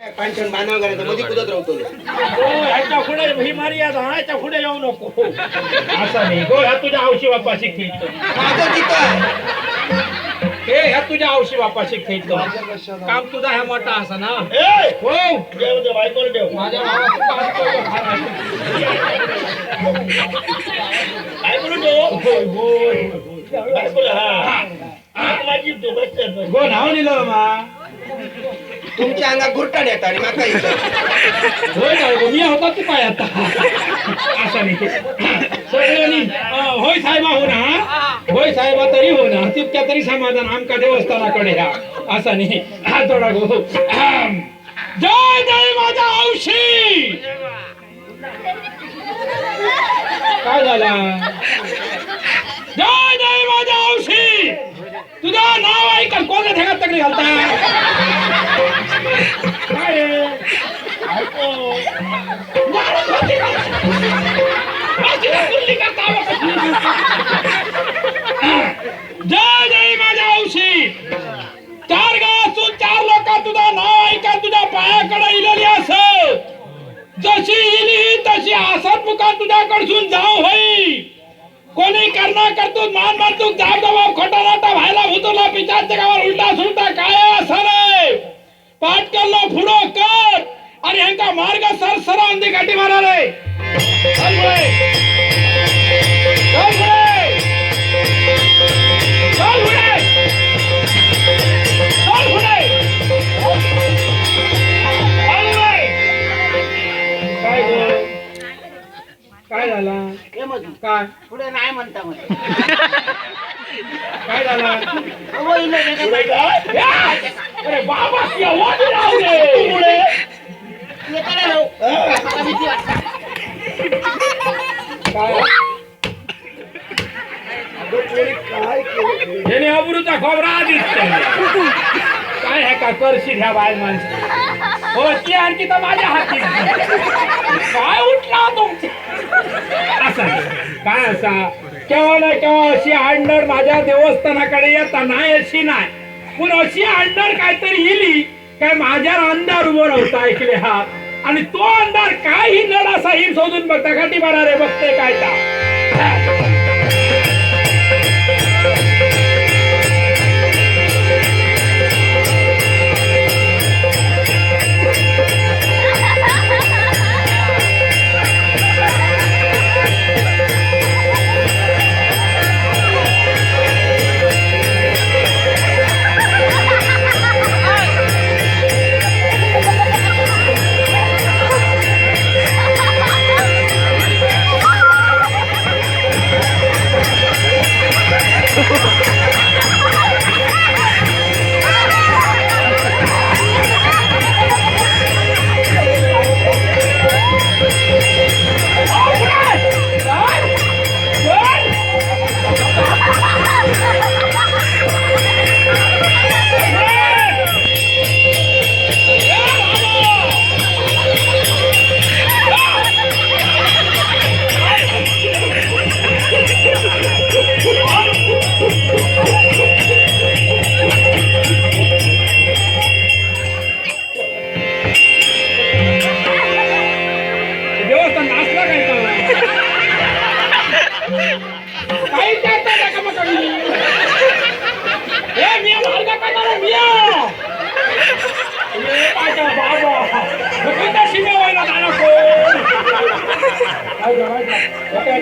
पाणठण बांधावं करायचं मध्ये कुदत राहतो हो ह्याच्या पुढे मर्यादा ह्याच्या पुढे येऊ नको. असा नाही. हो ह्या तुझ्या हौशी बाप्पा शिकतो माझं तिथं हे ह्या तुझ्या हौशी बाप्पा शिकतो काम तुझा ह्या मोठा असा ना. हो. देव देव ऐकून देव माझ्या देव हा. माझी गो नाव लिहिलं मा तुमच्या अंगात गुरटाड येतात आणि माका होय गो, मी होता तू काय आता? असा नाही सगळ्यांनी अं, होय साहेबा हो ना होय साहेबा तरी हो ना तितक्या तरी समाधान आमका देवस्थानाकडे ह्या असा नाही हा थोडा गो अहं. जय जय माझा औशी काय झाला? जय जय माझा औशी तुझं नाव ऐकल कोणत्या जशी इली तशी आसत मुखा तुझ्याकडसून जाऊ होई. कोणी करणार करतो मान मारतो जाब दबाव खोटा नाटा व्हायला भुतुला पिचारच्या गावावर उलटा सुलटा काय असं पाठ करलो फुडो कर. आणि ह्यांका मार्ग सर सर अंधी गाठी मारा रे काय? पुढे नाही म्हणता म्हणते काय झाला. पुढे काय? अरे बाबा राहू दे! पुढे. काय? याने अबरूचा खोबरा दिसतोय काय हे का करशील ह्या बाय माणसं? हो ती आणखी तर माझ्या हाती काय उठला तुमची? असा काय असा? केव्हा ना केव्हा अशी अंडर माझ्या देवस्थानाकडे येता नाही अशी नाही. पण अशी अंडर काहीतरी इली काय माझ्यावर अंधार उभं राहता ऐकले हा? आणि तो अंधार काय ही नड असा ही शोधून बघता गाठी बरा रे बघते काय का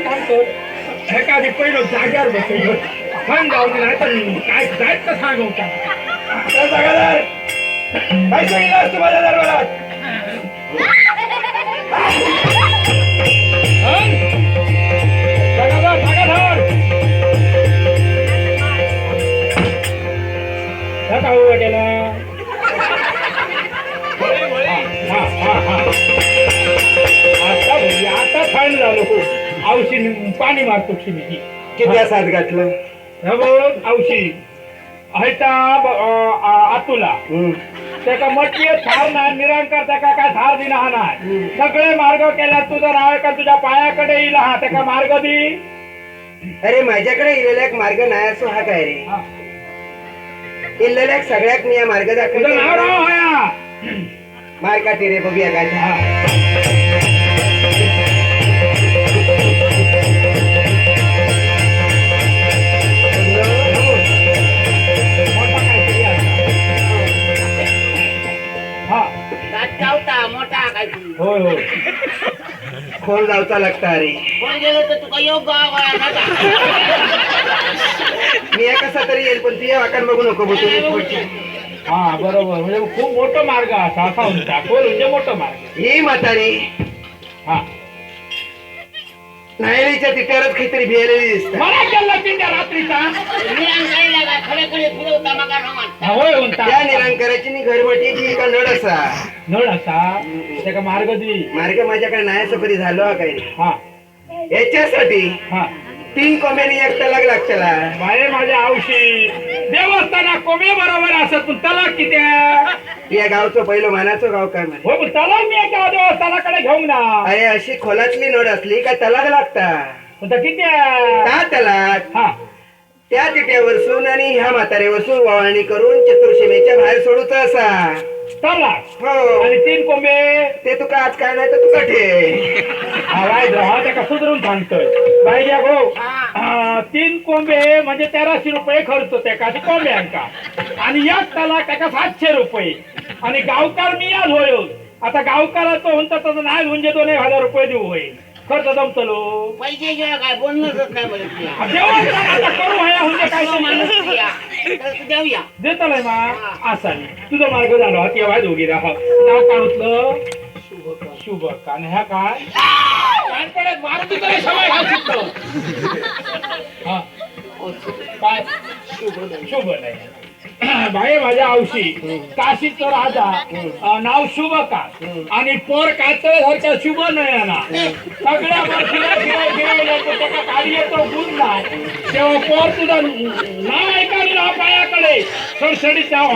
काम कर हे काय आधी पहिलं जाग्यावर बसलो. सांग जाऊ दे नाही तर काय जायचं सांगू का? काय जागादार काय सांगितलं असतं माझ्या दरबारात. हं? उभं केलं? हा, हा, हा. आता आता थंड झालो खूप. औषधी पाणी मारतो शिमी किती साथ घातलं? औषधी हैता आतुला. त्याका म्हटली थार नाही निरंकार त्याका काय थार दिला हा नाही. सगळे मार्ग केला तुझा नाव का तुझ्या पायाकडे येईल हा त्याका मार्ग दी. अरे माझ्याकडे इलेला एक मार्ग नाही असो हा काय रे. इलेल्या सगळ्यात मी या मार्ग तुझं नाव दाखवतो राव मारकाटी रे बघूया काय. जावचा लागता अरे कोण गेलं तर तुका योग गाव मी कसा तरी येईल पण तुझ्या वाकण बघू नको बघू हा बरोबर. म्हणजे खूप मोठं मार्ग असा असा उंचा खोल म्हणजे मोठं मार्ग? ही म्हातारी. हा. नायलीच्या तिट्यावरच काहीतरी भिलेली दिसत. मला केलं तिच्या रात्रीचा हा, होय उंचा त्या निरंकाराची नी घरबटीची का नड असा. नळ असा? त्याका मार्ग दी मार्ग माझ्याकडे नाही असं कधी झालो हा काही. हा. याच्यासाठी हा. तीन कोंब्यानी एक तलाक लागच्याला बाहेर माझ्या आवशी. देवस्थाना कोमे बरोबर असत पण तलाक किती आहे? या गावचं पहिलं मानाचं गाव काय म्हणे? होय पण तलाक मी एका देवस्थानाकडे घेऊन ना अरे अशी खोलातली नड असली काय तलाक लागता? पण किती? का तलाक? हा. त्या तिट्यावर सून आणि ह्या म्हाताऱ्यावर सून वावळणी करून चतुर्शिमेच्या बाहेर सोडूच असा. तलाक हो. आणि तीन कोंबे. ते तुका आज काय नाही तर तुका ठे त्याका सुधरून सांगतोय. पाहिजे हो. हा, तीन कोंबे म्हणजे तेराशे रुपये खर्च त्याका अशी कोंब्यांका आणि एक तलाक त्याका सातशे रुपये. आणि गावकार मी आज होय. आता गावकाराचं म्हणतात तसं नाही म्हणजे दोन एक हजार रुपये देऊ होय खर्च जमतलो. पैसे घ्या काय बोलणंच नाही मला तुला. देवस्थान आता करू हया म्हणजे काय तो माणूस. तर तू देऊया. देतलंय मा असा तुझा मार्ग झाला हा तेव्हा दोघी राहा. ना काढतलं शुभ आणि ह्या काय? कानपड्यात मारुती तरी सवय घालतो हा. काय? शुभ नाही बाई माझ्या आवशी काशीचं राजा नाव शुभका. आणि पोर कातळ सारख्या शुभ नयना. सगळ्या वर्षीला फिराय फिरायला तर त्याचा कार्याचा गुण नाही. तेव्हा पोर तुझं नाव ऐकायला पायाकडे. सडसडीत नाव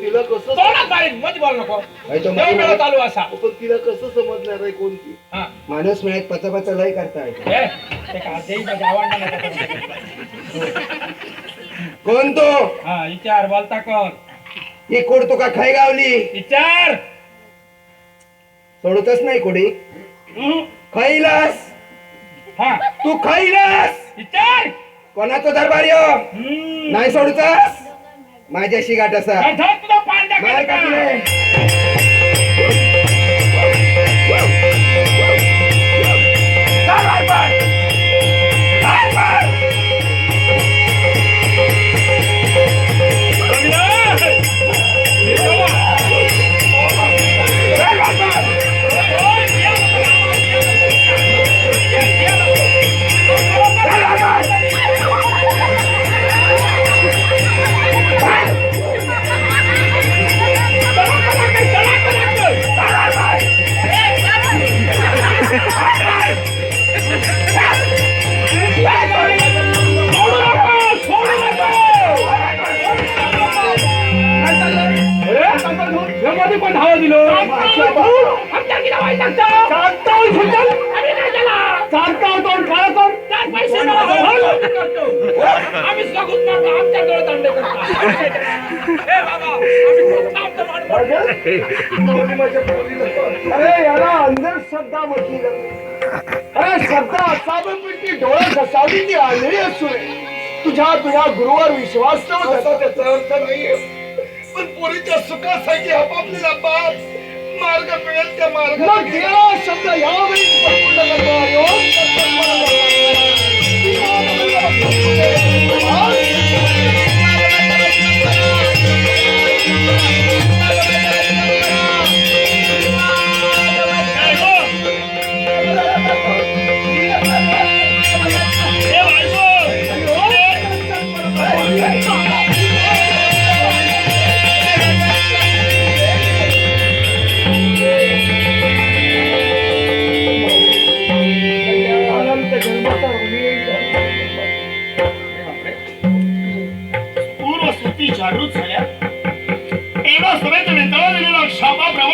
तिला कसं मध्ये बोल नको. तो वेळा चालू असा. पण तिला कसं समजणार आहे कोणती? हा. माणूस मिळत पचा पचा लय करताय ए, ते. कोण तो? हा विचार बोलता कर ही कोड तुका खाई गावली विचार. सोडतच नाही कोडी हम्म. खाईलास हा. तू खाईलास विचार. कोणाचं दरबार यो? हम्म. नाही सोडतास? माझ्याशी गाठ असा. गधा तुझा पांड्या आम्ही सगळं आमच्या डोळ्यात अरे याला अंधश्रद्धा म्हटली जाते अरे श्रद्धा साबणपैकी डोळ्यात घसावी ती आंधळी असू तुझ्या तुझ्या गुरुवर विश्वास ठेव त्याचा अर्थ नाहीये पण पोरीच्या सुखासाठी आपापलेला बाप मार्ग मिळेल त्या मार्ग मग देवा शब्द यावेळी स्पष्ट करतो